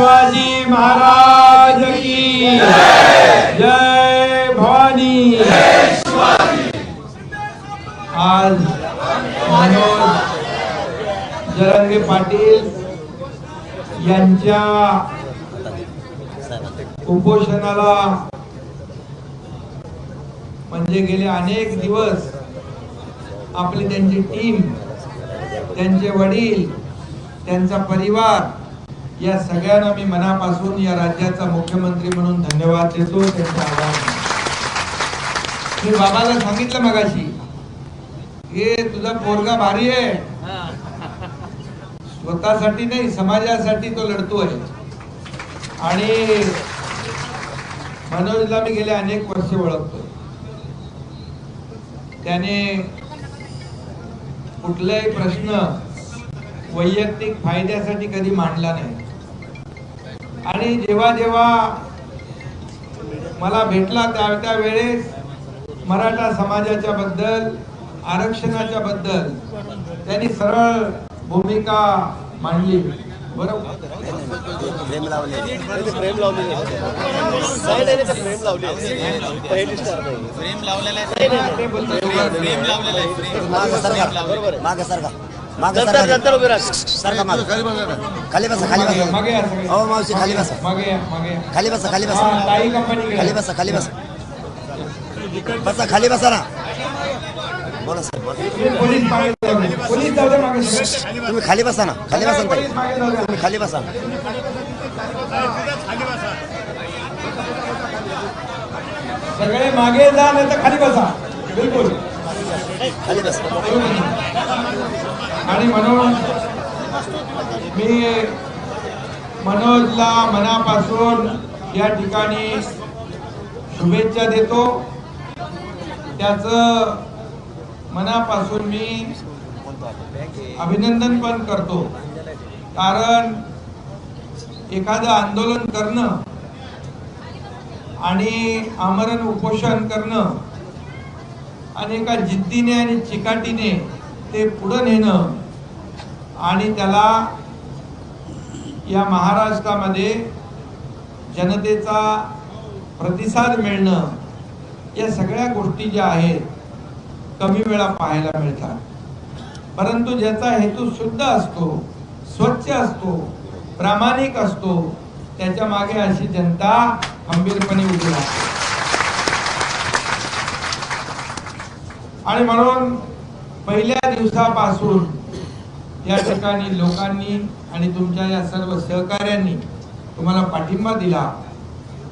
शिवाजी महाराज की जय। भवानी। आज मनोज जरंगे पाटील यांच्या उपोषणाला म्हणजे गेले अनेक दिवस आपली त्यांची टीम त्यांचे वडील त्यांचा परिवार या सगळ्यांना मी मनापासून या राज्याचा मुख्यमंत्री म्हणून धन्यवाद देतो त्यांचा आभार मी बाबाला सांगितलं मगाशी हे तुझा पोरगा भारी आहे. स्वतःसाठी नाही समाजासाठी तो लढतोय आणि मनोजला मी गेले अनेक वर्ष ओळखतो त्याने कुठलाही प्रश्न वैयक्तिक फायद्यासाठी कधी मांडला नाही. आणि जेव्हा जेव्हा मला भेटला त्या त्या वेळेस मराठा समाजाच्या बद्दल आरक्षणाच्या बद्दल त्यांनी सरळ भूमिका मांडली. बरोबर? माग सरका नंतर उभे सरका माग. खाली बसा खाली मागे बसा मागे या सगळे. अहो मावशी खाली बसा. मागे या मागे या. खाली बसा खाली हा, बसा ताई खाली बसा खाली बसा. बसा खाली बसा ना. बोला सर बोला. पोलीस मागे जाऊ दे. पोलीस जाऊ दे मागे. सगळे. तुम्ही खाली बसा ना. खाली बसा ना ताई. पोलीस मागे जाऊ दे. तुम्ही खाली बसा सगळे मागे जा नाही तर खाली बसा. बिलकुल. खाली बसा आणि म्हणून मी मनोजला मनापासून या ठिकाणी शुभेच्छा देतो. त्याचं मनापासून मी अभिनंदन पण करतो. कारण एखादं आंदोलन करणं आणि आमरण उपोषण करणं आणि एका जिद्दीने आणि चिकाटीने ते पुढं नेणं आणि त्याला या महाराष्ट्रामध्ये जनतेचा प्रतिसाद मिळणं या सगळ्या गोष्टी ज्या आहेत कमी वेळा पाहायला मिळतात. परंतु ज्याचा हेतू शुद्ध असतो स्वच्छ असतो प्रामाणिक असतो त्याच्यामागे अशी जनता खंबीरपणे उभी राहते. आणि म्हणून पहिल्या दिवसापासून या ठिकाणी लोकांनी आणि तुमच्या या सर्व सहकार्यांनी तुम्हाला पाठिंबा दिला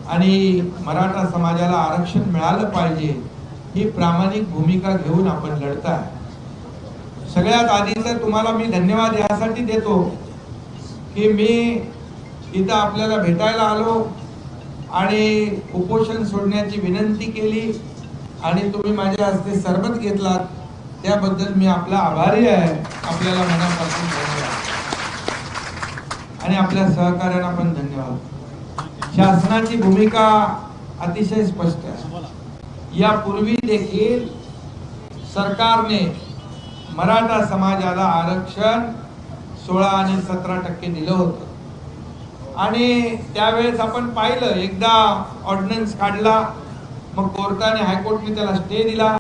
आणि मराठा समाजाला आरक्षण मिळालं पाहिजे ही प्रामाणिक भूमिका घेऊन आपण लढताय. सगळ्यात आधी तर तुम्हाला मी धन्यवाद यासाठी देतो की मी इथं आपल्याला भेटायला आलो आणि उपोषण सोडण्याची विनंती केली. आणि तुम्ही माझ्या हस्ते सरबत घेतलात त्याबद्दल मी आपला आभारी आहे. आपल्याला मनापासून धन्यवाद. आणि आपल्या सहकार्यांना पण धन्यवाद. शासनाची भूमिका अतिशय स्पष्ट आहे. यापूर्वी देखील सरकारने मराठा समाजाला आरक्षण सोळा आणि सतरा टक्के दिलं होतं. आणि त्यावेळेस आपण पाहिलं एकदा ऑर्डिनन्स काढला मग कोर्टाने हायकोर्टने त्याला स्टे दिला.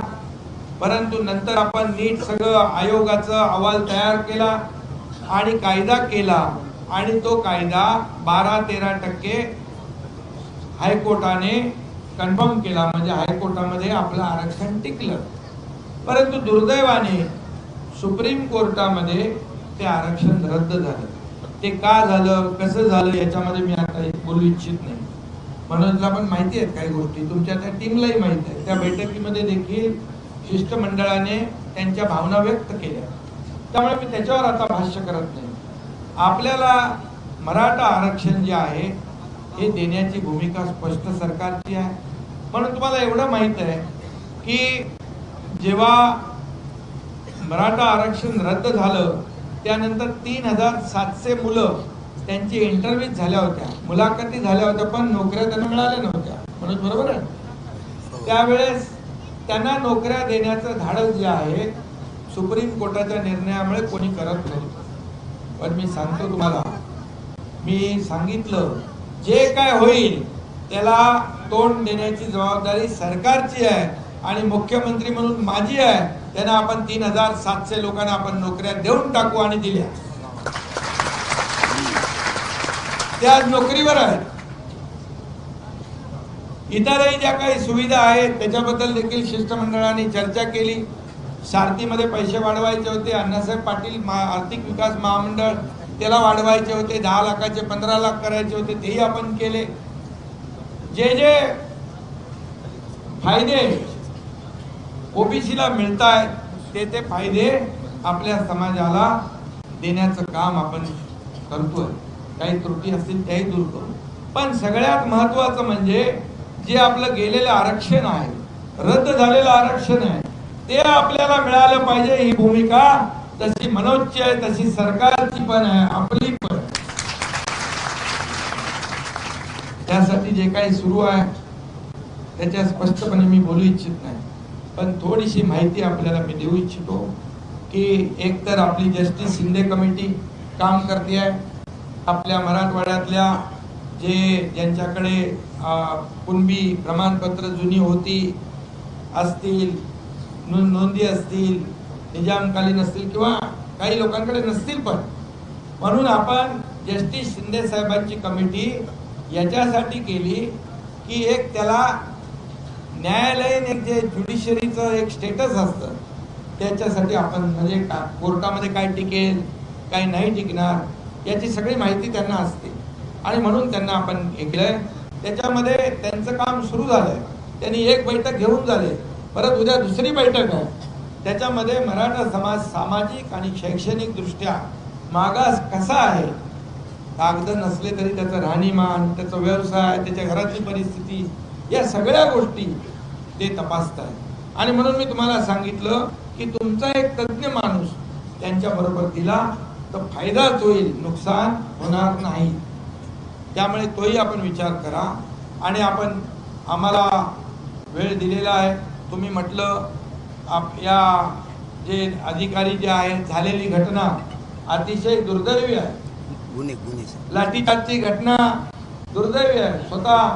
परंतु नंतर आपण नीट सगळं आयोगाचं अहवाल तयार केला आणि कायदा केला आणि तो कायदा बारा तेरा टक्के हायकोर्टाने कन्फर्म केला. म्हणजे हायकोर्टामध्ये आपलं आरक्षण टिकलं. परंतु दुर्दैवाने सुप्रीम कोर्टामध्ये ते आरक्षण रद्द झालं. ते का झालं कसं झालं याच्यामध्ये मी आता एक बोलू इच्छित नाही. मनोजला पण माहिती आहेत काही गोष्टी. तुमच्या त्या टीमलाही माहिती आहे. त्या बैठकीमध्ये देखील शिष्टमंडळाने त्यांच्या भावना व्यक्त केल्या. त्यामुळे मी त्याच्यावर आता भाष्य करत नाही. आपल्याला मराठा आरक्षण जे आहे हे देण्याची भूमिका स्पष्ट सरकारची आहे. म्हणून तुम्हाला एवढं माहीत आहे की जेव्हा मराठा आरक्षण रद्द झालं त्यानंतर तीन हजार सातशे मुलं त्यांची इंटरव्ह्यू झाल्या होत्या. मुलाखती झाल्या होत्या पण नोकऱ्या त्यांना मिळाल्या नव्हत्या. म्हणून बरोबर आहे? त्यावेळेस त्यांना नोकऱ्या देण्याचं धाडस जे आहे सुप्रीम कोर्टाच्या निर्णयामुळे कोणी करत नव्हतं पण मी सांगतो तुम्हाला मी सांगितलं जे काय होईल त्याला तोंड देण्याची जबाबदारी सरकारची आहे आणि मुख्यमंत्री म्हणून माझी आहे. त्यांना आपण तीन हजार सातशे लोकांना आपण नोकऱ्या देऊन टाकू आणि दिल्या. त्या आज नोकरीवर आहेत. इतरही ज्या काही सुविधा आहेत त्याच्याबद्दल देखील शिष्टमंडळाने चर्चा केली. सारथीमध्ये पैसे वाढवायचे होते. अण्णासाहेब पाटील आर्थिक विकास महामंडळ त्याला वाढवायचे होते. दहा लाखाचे पंधरा लाख करायचे होते. तेही आपण केले. जे जे फायदे ओबीसीला मिळत आहेत ते ते फायदे आपल्या समाजाला देण्याचं काम आपण करतोय. काही त्रुटी असतील त्याही दूर करू. पण सगळ्यात महत्वाचं म्हणजे जे आपलं गेलेलं आरक्षण आहे रद्द झालेलं आरक्षण आहे ते आपल्याला मिळालं पाहिजे ही भूमिका. तशी मनोजची आहे तशी सरकारची पण आहे आपली पण. त्यासाठी जे काही सुरू आहे त्याच्या स्पष्टपणे मी बोलू इच्छित नाही. पण थोडीशी माहिती आपल्याला मी देऊ इच्छितो की एकतर आपली जस्टिस शिंदे कमिटी काम करते आहे आपल्या मराठवाड्यातल्या जे ज्यांच्याकडे कुणबी प्रमाणपत्र जुनी होती असतील नो- नोंदी असतील निजामकालीन असतील किंवा काही लोकांकडे नसतील पण. म्हणून आपण जस्टिस शिंदे साहेबांची कमिटी याच्यासाठी केली की एक त्याला न्यायालयीन एक जे ज्युडिशरीचं एक स्टेटस असतं त्याच्यासाठी आपण म्हणजे का कोर्टामध्ये काय टिकेल काय नाही टिकणार याची सगळी माहिती त्यांना असते. आणि म्हणून त्यांना आपण हे त्याच्यामध्ये त्यांचं काम सुरू झालंय. त्यांनी एक बैठक घेऊन झाले. परत उद्या दुसरी बैठक आहे. त्याच्यामध्ये मराठा समाज सामाजिक आणि शैक्षणिक दृष्ट्या मागास कसा आहे? कागद नसले तरी त्याचं राहणीमान त्याचा व्यवसाय त्याच्या घरातली परिस्थिती या सगळ्या गोष्टी ते तपासतात आणि म्हणून मी तुम्हाला सांगितलं की तुमचा एक तज्ज्ञ माणूस त्यांच्या बरोबर दिला. तर फायदाच होईल नुकसान होणार नाही. त्यामुळे तोही आपण विचार करा. आणि आपण आम्हाला वेळ दिलेला आहे. तुम्ही म्हटलं आप या जे अधिकारी जे आहेत झालेली घटना अतिशय दुर्दैवी आहे. गुन्हे गुन्हे लाठीचार्जची घटना दुर्दैवी आहे. स्वतः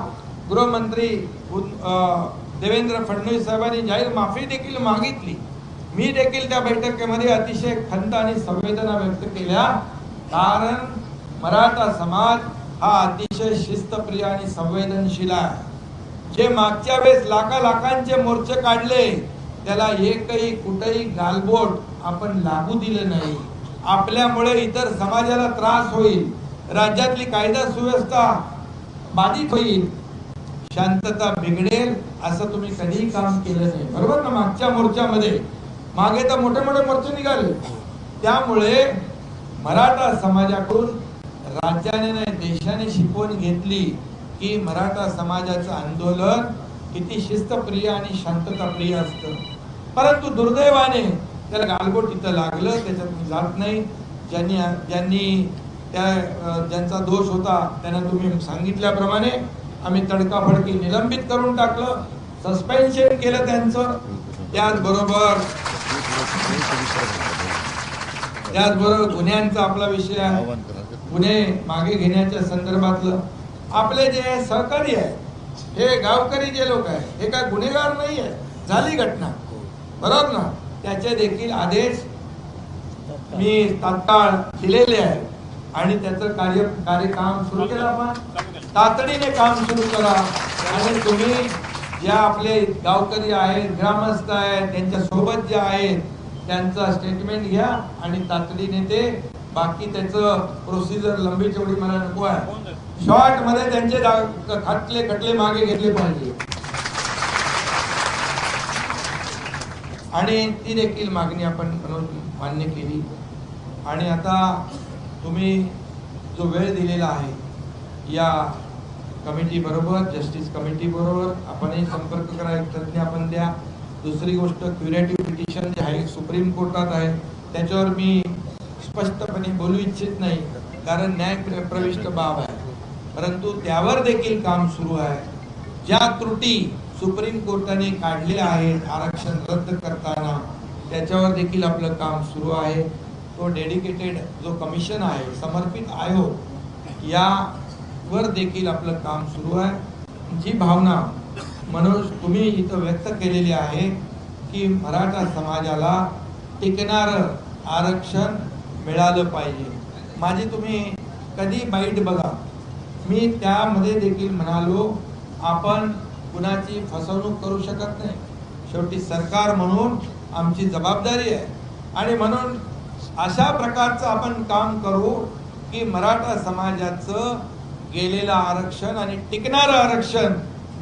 गृहमंत्री देवेंद्र फडणवीस साहेबांनी जाहीर माफी देखील मागितली. मी देखील त्या बैठकीमध्ये अतिशय खंत आणि संवेदना व्यक्त केल्या. कारण मराठा समाज हा अतिशय शिस्तप्रिय आणि संवेदनशील आहे. जे मागच्या वेळेस लाखा लाखांचे मोर्चे काढले त्याला एकही कुठेही गालबोट आपण लागू दिलं नाही. आपल्यामुळे इतर समाजाला त्रास होईल राज्यातली कायदा सुव्यवस्था बाधित होईल. शांतता बिघडेल असं तुम्ही कधीही काम केलं नाही. बरोबर ना? मागच्या मोर्चामध्ये मागे तर मोठे मोठे मोर्चे निघाले. त्यामुळे मराठा समाजाकडून राज्याने नाही देशाने शिकवण घेतली की मराठा समाजाचं आंदोलन किती शिस्तप्रिय आणि शांतताप्रिय असतं. परंतु दुर्दैवाने त्याला गालबोट तिथं लागलं त्याच्यात मी जात नाही. ज्यांनी ज्यांनी त्या ज्यांचा दोष होता त्यांना तुम्ही सांगितल्याप्रमाणे आम्ही तडकाफडकी निलंबित करून टाकलं. सस्पेन्शन केलं त्यांचं. त्याचबरोबर त्याचबरोबर गुन्ह्यांचा आपला विषय आहे. गुन्हे मागे घेण्याच्या संदर्भातलं आपले जे सहकारी आहे हे गावकरी जे लोक आहे हे काय गुन्हेगार नाही आहे? झाली घटना. बरोबर ना? त्याचे देखील आदेश मी तात्काळ दिलेले आहे. आणि त्याचं कार्य कार्यकाम सुरू केलं आपण. तातडीने काम सुरू करा. आणि तुम्ही ज्या आपले गावकरी आहेत ग्रामस्थ आहेत त्यांच्यासोबत जे आहेत त्यांचं स्टेटमेंट घ्या आणि तातडीने ते बाकी त्याचं प्रोसिजर लंबी चौडी मला नको आहे. शॉर्टमध्ये त्यांचे दा- खटले खटले मागे घेतले पाहिजे. आणि ती देखील मागणी आपण मान्य केली. आणि आता तुम्ही जो वेळ दिलेला आहे या कमिटी बरोबर जस्टिस कमिटी बरोबर आपणही संपर्क करा एक तज्ञ आपण द्या. दुसरी गोष्ट क्युरेटिव्ह पिटिशन जे आहे सुप्रीम कोर्टात आहे त्याच्यावर मी स्पष्टपणे बोलू इच्छित नाही कारण न्याय प्रविष्ट बाब आहे. परंतु त्यावर देखील काम सुरू आहे. ज्या त्रुटी सुप्रीम कोर्टाने काढलेल्या आहेत आरक्षण रद्द करताना त्याच्यावर देखील आपलं काम सुरू आहे. तो डेडिकेटेड जो कमिशन आहे समर्पित आयोग यावर देखील आपलं काम सुरू आहे. जी भावना मनोज तुम्ही इथं व्यक्त केलेली आहे की मराठा समाजाला टिकणारं आरक्षण मिळालं पाहिजे. माझी तुम्ही कधी बाईट बघा. मी त्यामध्ये देखील म्हणालो आपण कुणाची फसवणूक करू शकत नाही. शेवटी सरकार म्हणून आमची जबाबदारी आहे. आणि म्हणून अशा प्रकारचं आपण काम करू की मराठा समाजाचं गेलेलं आरक्षण आणि टिकणारं आरक्षण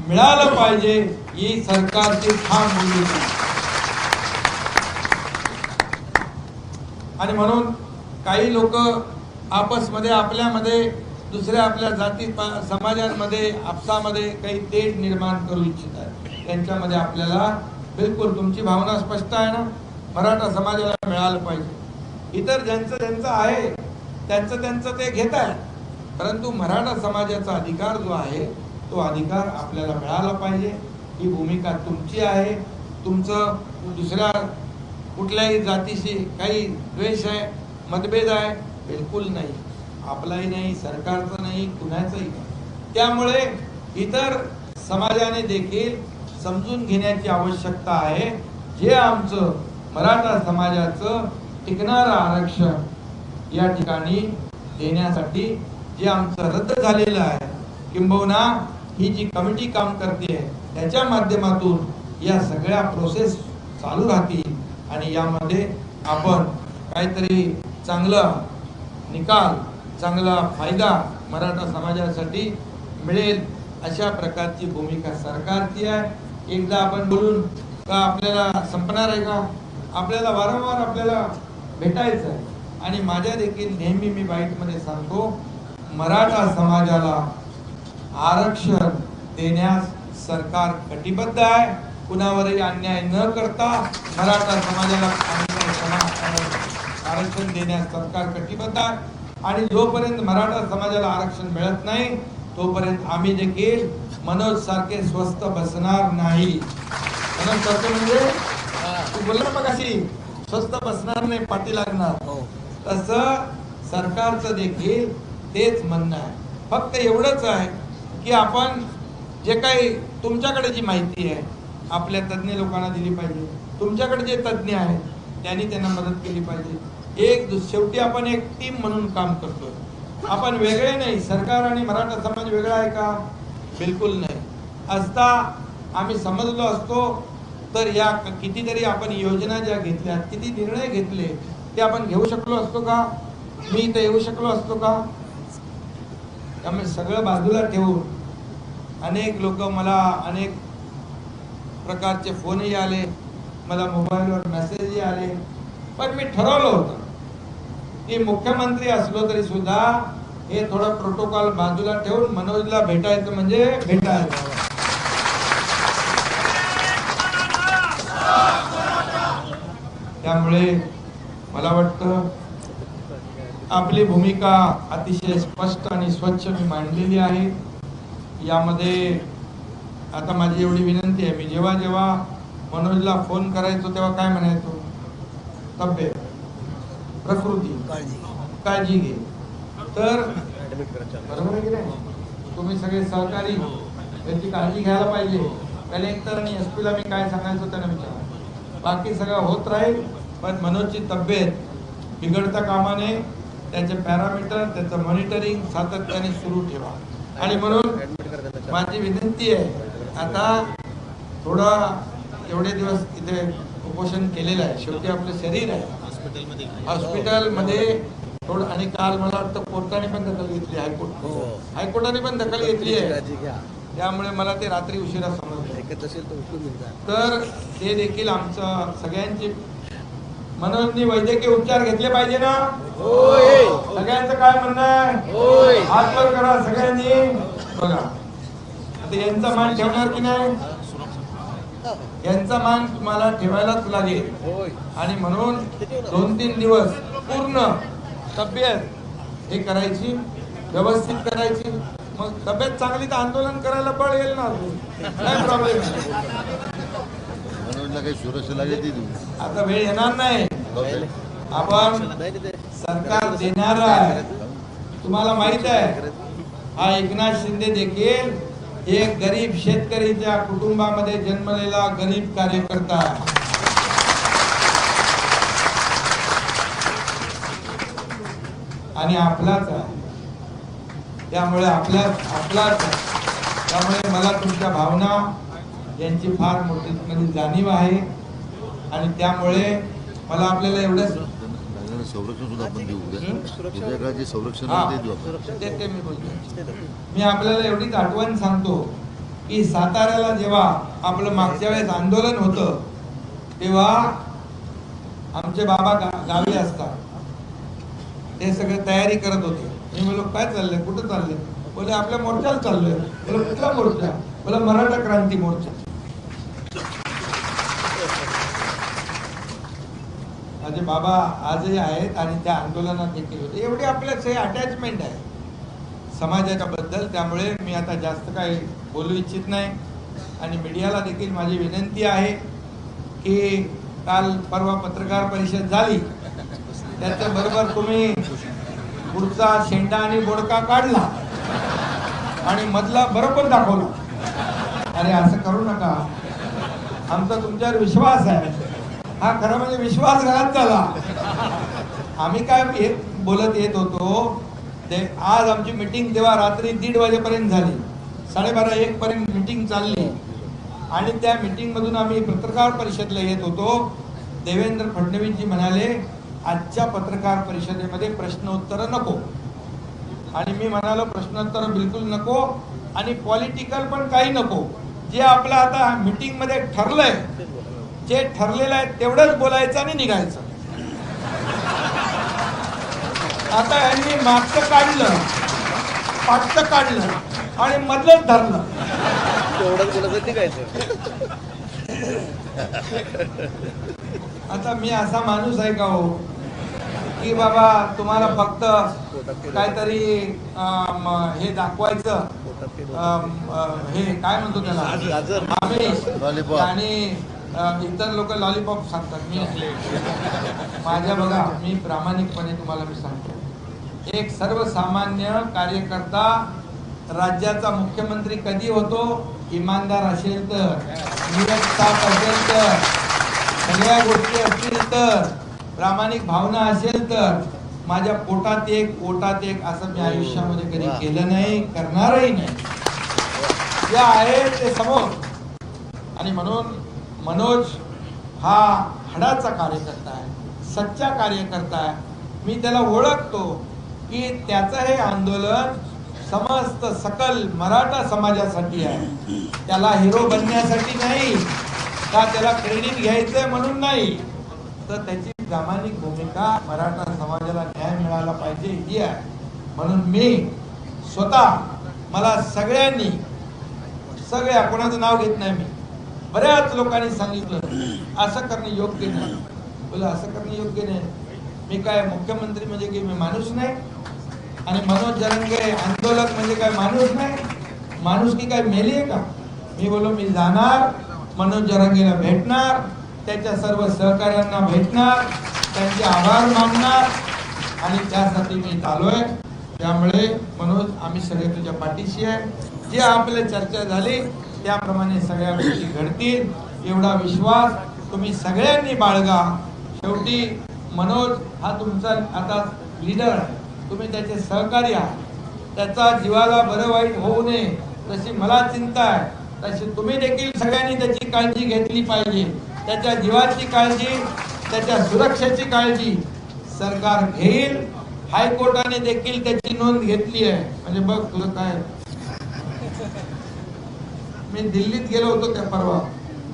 मिळालं पाहिजे ही सरकारची ठाम भूमिका आणि म्हणून काही लोक आपसमध्ये आपल्यामध्ये दुसऱ्या आपल्या जाती समाजांमध्ये आपसामध्ये काही तेढ निर्माण करू इच्छित आहे त्यांच्यामध्ये आपल्याला बिलकुल तुमची भावना स्पष्ट आहे ना? मराठा समाजाला मिळालं पाहिजे. इतर ज्यांचं ज्यांचं आहे त्यांचं त्यांचं ते घेत आहे परंतु मराठा समाजाचा अधिकार जो आहे तो अधिकार आपल्याला मिळाला पाहिजे. ही भूमिका तुमची आहे. तुमचं दुसऱ्या कुठल्याही जातीशी काही द्वेष आहे मतभेद आहे बिलकुल नाही. आपलाही नाही सरकारचं नाही कुणाचंही नाही. त्यामुळे इतर समाजाने देखील समजून घेण्याची आवश्यकता आहे. जे आमचं मराठा समाजाचं टिकणारं आरक्षण या ठिकाणी देण्यासाठी जे आमचं रद्द झालेलं आहे किंबहुना ही जी कमिटी काम करते त्याच्या माध्यमातून या सगळ्या प्रोसेस चालू राहतील. आणि यामध्ये आपण काहीतरी चांगलं निकाल चांगला फायदा मराठा समाजासाठी मिळेल अशा प्रकारची भूमिका सरकारची आहे. एकदा आपण बोलून का आपल्याला संपणार आहे का? आपल्याला वारंवार आपल्याला भेटायचं आहे. आणि माझ्या देखील नेहमी मी बाईटमध्ये सांगतो मराठा समाजाला आरक्षण देण्यास सरकार कटिबद्ध आहे. कुणावरही अन्याय न करता मराठा समाजाला आरक्षण देण्यास सरकार कटिबद्ध आहे. आणि जोपर्यंत मराठा समाजाला आरक्षण मिळत नाही तोपर्यंत आम्ही देखील मनोज सारखे स्वस्त बसणार नाही. मनोज सारखे म्हणजे तू बोलला मग अशी स्वस्त बसणार नाही पाठी लागणार. तसं सरकारचं देखील तेच म्हणणं आहे. फक्त एवढंच आहे की आपण जे काही तुमच्याकडे जी माहिती आहे आपल्या तज्ज्ञ लोकांना दिली पाहिजे. तुमच्याकडे जे तज्ज्ञ आहेत त्यांनी त्यांना मदत केली पाहिजे. एक शेवटी आपण एक टीम म्हणून काम करतोय. आपण वेगळे नाही. सरकार आणि मराठा समाज वेगळा आहे का? बिलकुल नाही. असता आम्ही समजलो असतो तर या कितीतरी आपण योजना ज्या घेतल्या किती निर्णय घेतले ते आपण घेऊ शकलो असतो का? मी इथं येऊ शकलो असतो का? त्यामुळे सगळं बाजूला ठेवून अनेक लोक मला अनेक प्रकारचे फोनही आले मला मोबाईलवर मेसेजही आले. पण मी ठरवलं होतं की मुख्यमंत्री असलो तरी सुद्धा हे थोडं प्रोटोकॉल बाजूला ठेवून मनोजला भेटायचं म्हणजे भेटायचं. त्यामुळे मला वाटतं आपली भूमिका अतिशय स्पष्ट आणि स्वच्छ मी मांडलेली आहे. यामध्ये आता माझी एवढी विनंती आहे मी जेव्हा जेव्हा मनोजला फोन करायचो तेव्हा काय म्हणायचो? तब्येत प्रकृती काळजी घे. तर बरोबर आहे की नाही? तुम्ही सगळे सहकारी त्याची काळजी घ्यायला पाहिजे. कलेक्टर आणि एस ला मी काय सांगायचो त्यांना विचारा. बाकी सगळं होत राहील पण मनोजची तब्येत बिघडता कामाने त्याचे पॅरामीटर त्याचं मॉनिटरिंग सातत्याने सुरू ठेवा. आणि म्हणून माझी विनंती आहे आता थोडा एवढे दिवस इथे उपोषण केलेलं आहे. शेवटी आपलं शरीर आहे. हॉस्पिटलमध्ये हॉस्पिटलमध्ये थोडं आणि काल मला वाटतं कोर्टाने पण दखल घेतली हायकोर्ट. हो. हायकोर्टाने पण दखल घेतली आहे. त्यामुळे मला ते रात्री उशिरा समजलं. तर ते देखील आमचं सगळ्यांची मनोजनी वैद्यकीय उपचार घेतले पाहिजे ना? होय. सगळ्यांचं काय म्हणणं आहे? होय. हात करा सगळ्यांनी. बघा. आता यांचा मान ठेवणार की नाही? यांचा मान तुम्हाला ठेवायलाच लागेल. आणि म्हणून दोन तीन दिवस पूर्ण तब्येत हे करायची व्यवस्थित करायची. मग तब्येत चांगली तर आंदोलन करायला बळ येईल ना काय प्रॉब्लेम आता वेळ येणार नाही. आपण सरकार देणार आहे. तुम्हाला माहीत आहे हा एकनाथ शिंदे देखील एक गरीब शेतकरीच्या कुटुंबामध्ये जन्मलेला गरीब कार्यकर्ता. आणि आपलाच आहे. त्यामुळे आपल्या आपलाच त्यामुळे मला तुमच्या भावना यांची फार मोठी जाणीव आहे. आणि त्यामुळे मला आपल्याला एवढंच संरक्षण सुद्धा आपण देऊ उद्या. काळाचे संरक्षण ते देऊ आपण. ते- ते मी बोलतो मी आपल्याला एवढीच आठवण सांगतो की साताऱ्याला जेव्हा आपलं मागच्या वेळेस आंदोलन होतं तेव्हा आमचे बाबा गावी असतात. ते सगळे तयारी करत होते. मी बोललो काय चाललंय? कुठं चाललंय? बोले आपल्या मोर्चाला चाललोय. बोले कुठला मोर्चा? बोला मराठा क्रांती मोर्चा. माझे बाबा आजही आहेत आणि त्या आंदोलनात देखील होते. एवढी आपल्याच हे अटॅचमेंट आहे. समाजाच्या बद्दल त्यामुळे मी आता जास्त काही बोलू इच्छित नाही. आणि मीडियाला देखील माझी विनंती आहे की काल परवा पत्रकार परिषद झाली. त्याच्या बरोबर तुम्ही पुढचा शेंडा आणि बोडका काढला. आणि मधला बरोबर दाखवला. अरे असं करू नका. आमचा तुमच्यावर विश्वास आहे. हा खरं म्हणजे विश्वासघात झाला आम्ही काय येत बोलत येत होतो ते आज आमची मिटिंग तेव्हा रात्री दीड वाजेपर्यंत झाली. साडेबारा एक पर्यंत मिटिंग चालली. आणि त्या मिटिंग मधून आम्ही पत्रकार परिषदेला येत होतो. देवेंद्र फडणवीसजी म्हणाले आजच्या पत्रकार परिषदेमध्ये प्रश्नोत्तर नको. आणि मी म्हणालो प्रश्नोत्तर बिलकुल नको आणि पॉलिटिकल पण काही नको. जे आपलं आता मीटिंगमध्ये ठरलंय जे ठरलेलं आहे तेवढंच बोलायचं आणि निघायचं. आता यांनी मागचं काढलं पाठचं काढलं आणि मधलंच धरलं. तेवढंच बोलायचं निघायचं. आता मी असा माणूस आहे का हो की बाबा तुम्हाला फक्त काहीतरी हे दाखवायचं हे काय म्हणतो त्याला. आणि इतर लोक लॉलीपॉप सांगतात मी माझ्या बघा मी प्रामाणिकपणे तुम्हाला मी सांगतो. एक सर्वसामान्य कार्यकर्ता राज्याचा मुख्यमंत्री कधी होतो? इमानदार असेल तर निरक्षाप असेल तर सगळ्या गोष्टी असतील तर प्रामाणिक भावना असेल तर माझ्या पोटात एक पोटात एक असं मी आयुष्यामध्ये कधी. केलं नाही करणारही नाही. जे आहे ते समोर. आणि म्हणून मनोज हा हडाचा कार्यकर्ता आहे सच्चा कार्यकर्ता आहे. मी त्याला ओळखतो की त्याचं हे आंदोलन समस्त सकल मराठा समाजासाठी आहे. त्याला हिरो बनण्यासाठी नाही का त्याला क्रेडिट घ्यायचंय म्हणून नाही. तर त्याची प्रामाणिक भूमिका मराठा समाजाला न्याय मिळाला पाहिजे ही आहे. म्हणून मी स्वतः मला सगळ्यांनी सगळ्या कोणाचं नाव घेत नाही मी बऱ्याच लोकांनी सांगितलं असं करणं योग्य नाही. बोला असं करणं योग्य नाही. मी काय मुख्यमंत्री म्हणजे की मी माणूस नाही? आणि मनोज जरंगे आंदोलक म्हणजे काय माणूस नाही? माणूस की काय मेली आहे का? मी बोलो मी जाणार. मनोज जरंगेला भेटणार. त्याच्या सर्व सहकाऱ्यांना भेटणार. त्यांचे आभार मानणार. आणि त्यासाठी मी चालूय त्यामुळे मनोज आम्ही सगळे तुझ्या पाठीशी आहे. जे आपल्या चर्चा झाली त्याप्रमाणे सगळ्या गोष्टी घडतील. एवढा विश्वास तुम्ही सगळ्यांनी बाळगा. शेवटी मनोज हा तुमचा आता लीडर आहे. तुम्ही त्याचे सहकारी आहात. त्याचा जीवाला बरं वाईट होऊ नये तशी मला चिंता आहे. तशी तुम्ही देखील सगळ्यांनी त्याची काळजी घेतली पाहिजे. त्याच्या जीवाची काळजी त्याच्या सुरक्षेची काळजी सरकार घेईल. हायकोर्टाने देखील त्याची नोंद घेतली आहे. म्हणजे बघ तुला काय मी दिल्लीत गेलो होतो त्या परवा.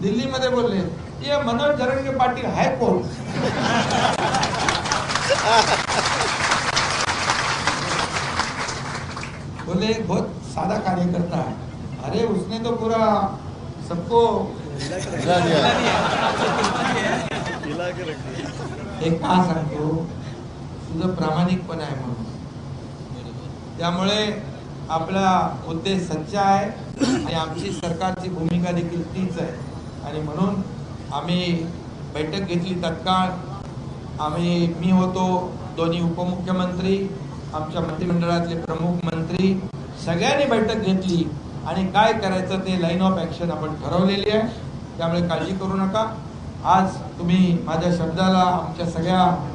दिल्लीमध्ये बोलले ये मनोज जरंगे पाटील हायकोर्ट बोले एक बहुत सादा कार्यकर्ता है. अरे उसने तो पूरा सबको दिला दिया. तिला की रंगी. हे का सांगतो? तुझं प्रामाणिकपण आहे म्हणून. त्यामुळे आपला उद्देश सच्चा आहे. आणि आमची सरकारची भूमिका देखील तीच आहे. आणि म्हणून आम्ही बैठक घेतली तत्काळ. आम्ही मी होतो दोन्ही उपमुख्यमंत्री आमच्या मंत्रिमंडळातले प्रमुख मंत्री सगळ्यांनी बैठक घेतली. आणि काय करायचं ते लाईन ऑफ ॲक्शन आपण ठरवलेली आहे. त्यामुळे काळजी करू नका. आज तुम्ही माझ्या शब्दाला आमच्या सगळ्या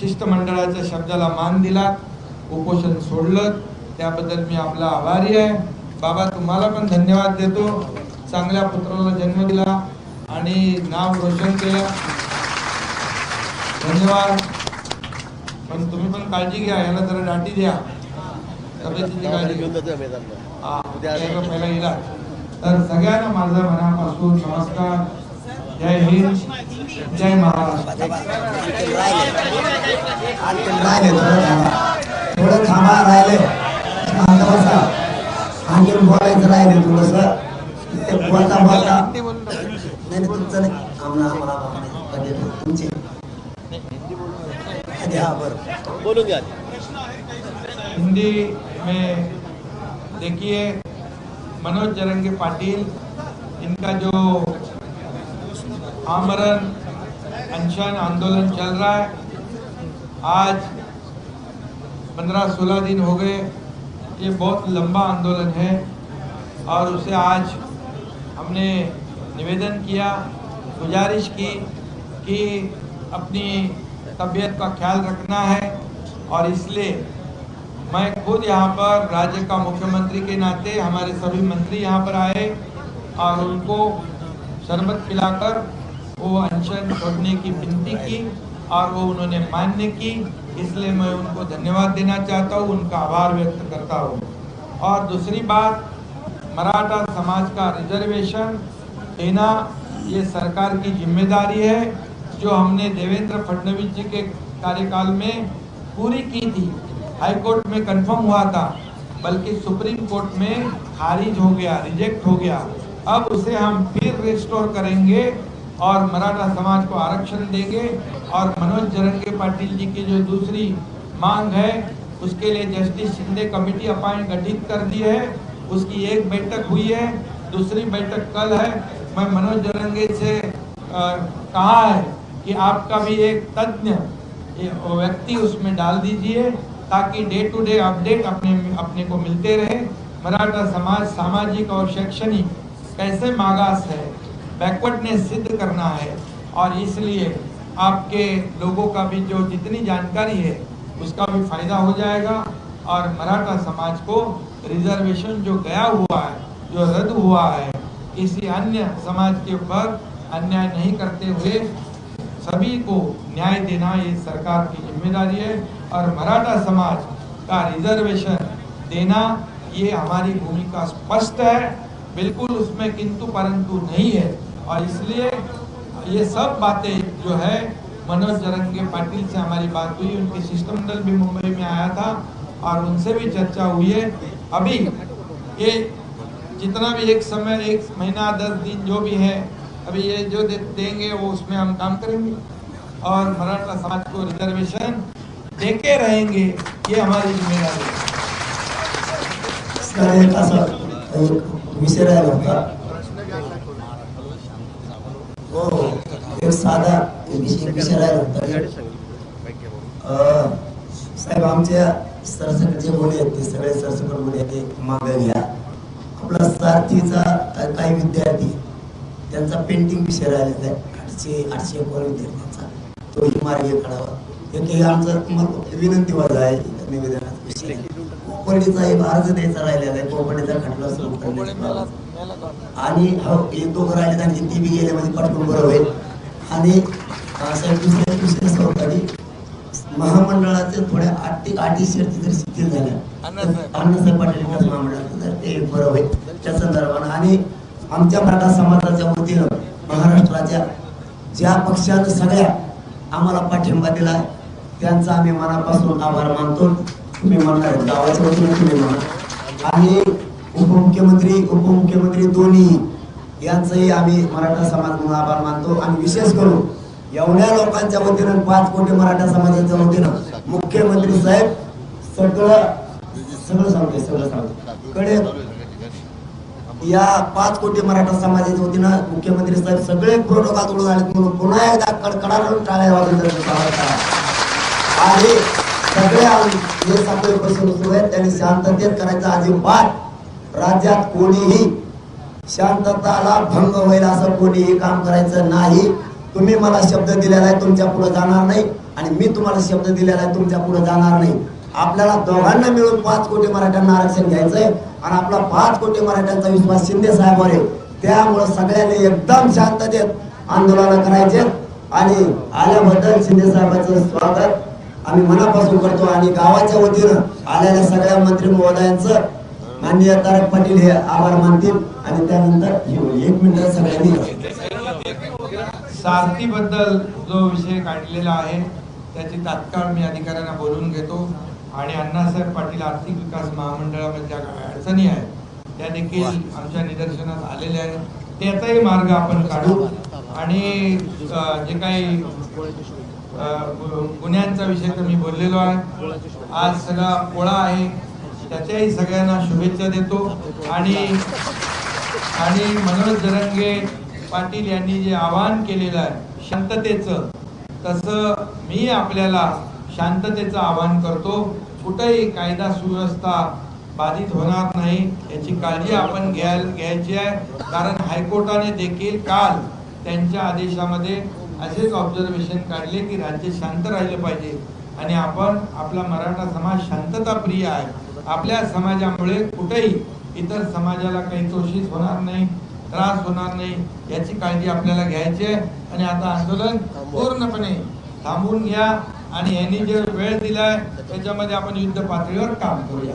शिष्टमंडळाच्या शब्दाला मान दिलात. उपोषण सोडलं. त्याबद्दल मी आपला आभारी आहे. बाबा तुम्हाला पण धन्यवाद देतो. चांगल्या पुत्राला जन्म दिला आणि नाव रोशन केलं. धन्यवाद. पण तुम्ही पण काळजी घ्या याला जरा दाटी द्या. तब्येतीची काळजी पहिला तर सगळ्यांना माझा मनापासून नमस्कार. जय हिंद. जय महाराष्ट्र. थोडं थांबा राहिले. शांत बसा आणखी बोलायचं राहिले थोडस बोलता बोलता नाही नाही तुमचं नाही आम्हाला. तुमचे बोलून घ्या हिंदी में देखिए मनोज जरंगे पाटिल इनका जो आमरण अनशन आंदोलन चल रहा है आज पंद्रह सोलह दिन हो गए ये बहुत लंबा आंदोलन है और उसे आज हमने निवेदन किया, गुजारिश की कि अपनी तबीयत का ख्याल रखना है और इसलिए मैं खुद यहाँ पर राज्य का मुख्यमंत्री के नाते हमारे सभी मंत्री यहाँ पर आए और उनको शरबत पिलाकर वो अनशन छोड़ने की विनती की और वो उन्होंने मान्य की। इसलिए मैं उनको धन्यवाद देना चाहता हूँ, उनका आभार व्यक्त करता हूँ। और दूसरी बात, मराठा समाज का रिजर्वेशन देना ये सरकार की ज़िम्मेदारी है, जो हमने देवेंद्र फडणवीस जी के कार्यकाल में पूरी की थी। हाई कोर्ट में कंफर्म हुआ था, बल्कि सुप्रीम कोर्ट में खारिज हो गया रिजेक्ट हो गया। अब उसे हम फिर रिस्टोर करेंगे। और मराठा समाज को आरक्षण देंगे और मनोज जरंगे पाटिल जी की जो दूसरी मांग है उसके लिए जस्टिस शिंदे कमेटी अपॉइंट गठित कर दी है। उसकी एक बैठक हुई है दूसरी बैठक कल है। मैं मनोज जरंगे से अ, कहा है कि आपका भी एक तज्ञ व्यक्ति उसमें डाल दीजिए ताकि डे टू डे अपडेट अपने अपने को मिलते रहे। मराठा समाज सामाजिक और शैक्षणिक कैसे मागास है? बैकवर्डनेस सिद्ध करना है। और इसलिए आपके लोगों का भी जो जितनी जानकारी है, उसका भी फ़ायदा हो जाएगा। और मराठा समाज को रिजर्वेशन जो गया हुआ है, जो रद्द हुआ है, किसी अन्य समाज के ऊपर अन्याय नहीं करते हुए सभी को न्याय देना ये सरकार की ज़िम्मेदारी है। और मराठा समाज का रिजर्वेशन देना ये हमारी भूमिका स्पष्ट है। बिल्कुल उसमें किंतु परंतु नहीं है। और इसलिए ये सब बातें जो है मनोज जरंगे पाटिल से हमारी बात हुई। उनके शिष्टमंडल भी मुंबई में आया था और उनसे भी चर्चा हुई है। अभी ये जितना भी एक समय एक महीना दस दिन जो भी है अभी ये जो दे, देंगे वो उसमें हम काम करेंगे। और मराठा समाज को रिजर्वेशन देके रहेंगे ये हमारी ज़िम्मेदारी विषय साधा विषय विचारायला होता. साहेब आमच्या सरसकट जे मुले आहेत ते सगळे सरसकट मुले आहेत ते मागे घ्या. आपला सारथीचा काही विद्यार्थी त्यांचा पेंटिंग विषय राहिलेला आहे. आठशे आठशे एकोण विद्यार्थ्यांचा. तोही मार्गे काढावा. एक आमचं विनंती वजा आहे निवेदनात विषय कोपर्डीचा एक अर्ज द्यायचा राहिलेला आहे. कोपर्डीचा खटला सुरू करण्याचा. आणि हो एक दोघं राहिले आणि ती बी गेले म्हणजे पटकन बरोबर होईल. आणि साहेब दुसऱ्या होता की महामंडळाचे थोड्या अटी अटी शर्ती जर शिथिल झाल्या अण्णासाहेब. पाटील विकास महामंडळाचं जर ते बरं होईल त्या संदर्भानं. आणि आमच्या मराठा समाजाच्या वतीनं महाराष्ट्राच्या ज्या पक्षानं सगळ्या आम्हाला पाठिंबा दिला त्यांचा आम्ही मनापासून आभार मानतो. तुम्ही म्हणणार गावाच्या वतीनं तुम्ही म्हणा. आणि उपमुख्यमंत्री उपमुख्यमंत्री दोन्ही यांचंही आम्ही मराठा समाज म्हणून आभार मानतो आणि विशेष करून एवढ्या लोकांच्या वतीनं पाच कोटी मराठा समाजाच्या वतीनं मुख्यमंत्री साहेब सगळं सगळं सांगते सगळं सांगते कडे या पाच कोटी मराठा समाजाच्या वतीनं मुख्यमंत्री साहेब सगळे प्रोटोकॉल उडून आले म्हणून पुन्हा एकदा कडकडाकडून टाळ्या आणि सगळे जे सगळे बसून सुरू आहेत. त्यांनी शांततेत करायचं अजिबात. राज्यात कोणीही शांतताला भंग होईल असं कोणीही काम करायचं नाही. तुम्ही मला शब्द दिलेला आहे तुमच्यापुढे जाणार नाही. आणि मी तुम्हाला शब्द दिलेला आहे तुमच्यापुढे जाणार नाही. आपल्याला दोघांना मिळून पाच कोटी मराठ्यांना आरक्षण घ्यायचंय. आणि आपला पाच कोटी मराठ्यांचा विश्वास शिंदे साहेबांवर आहे. त्यामुळे सगळ्यांनी एकदम शांततेत आंदोलन करायचे. आणि आल्याबद्दल शिंदे साहेबांचं स्वागत. आम्ही मनापासून करतो. आणि गावाच्या वतीनं आलेल्या सगळ्या मंत्री महोदयांचं माननीय तारक पाटील हे आभार मानतील आणि त्यानंतर एक मिनिट सगळ्यांनी सारथी बद्दल जो विषय काढलेला आहे त्याची तात्काळ मी अधिकाऱ्यांना बोलून घेतो. आणि अण्णासाहेब पाटील आर्थिक विकास महामंडळामध्ये ज्या अडचणी आहेत त्या देखील आमच्या निदर्शनास आलेल्या आहेत. त्याचाही मार्ग आपण काढू. आणि जे काही गुन्ह्यांचा विषय तर मी बोललेलो आहे. आज सगळा पोळा आहे. त्याच्याही सगळ्यांना शुभेच्छा देतो. आणि आणि मनोज जरंगे पाटील यांनी जे आवाहन केलेलं आहे शांततेचं तसं मी आपल्याला शांततेचं आवाहन करतो. कुठेही कायदा सुव्यवस्था बाधित होणार नाही याची काळजी आपण घ्यायला घ्यायची आहे. कारण हायकोर्टाने देखील काल त्यांच्या आदेशामध्ये असेच ऑब्झर्वेशन काढले की राज्य शांत राहिलं पाहिजे. आणि आपण आपला मराठा समाज शांतता प्रिय आहे. आपल्या समाजामुळे कुठेही इतर समाजाला काही तोषित होणार नाही त्रास होणार नाही याची काळजी आपल्याला घ्यायची आहे. आणि आता आंदोलन पूर्णपणे थांबवून घ्या. आणि यांनी जे वेळ दिलाय त्याच्यामध्ये आपण युद्ध पातळीवर काम करूया.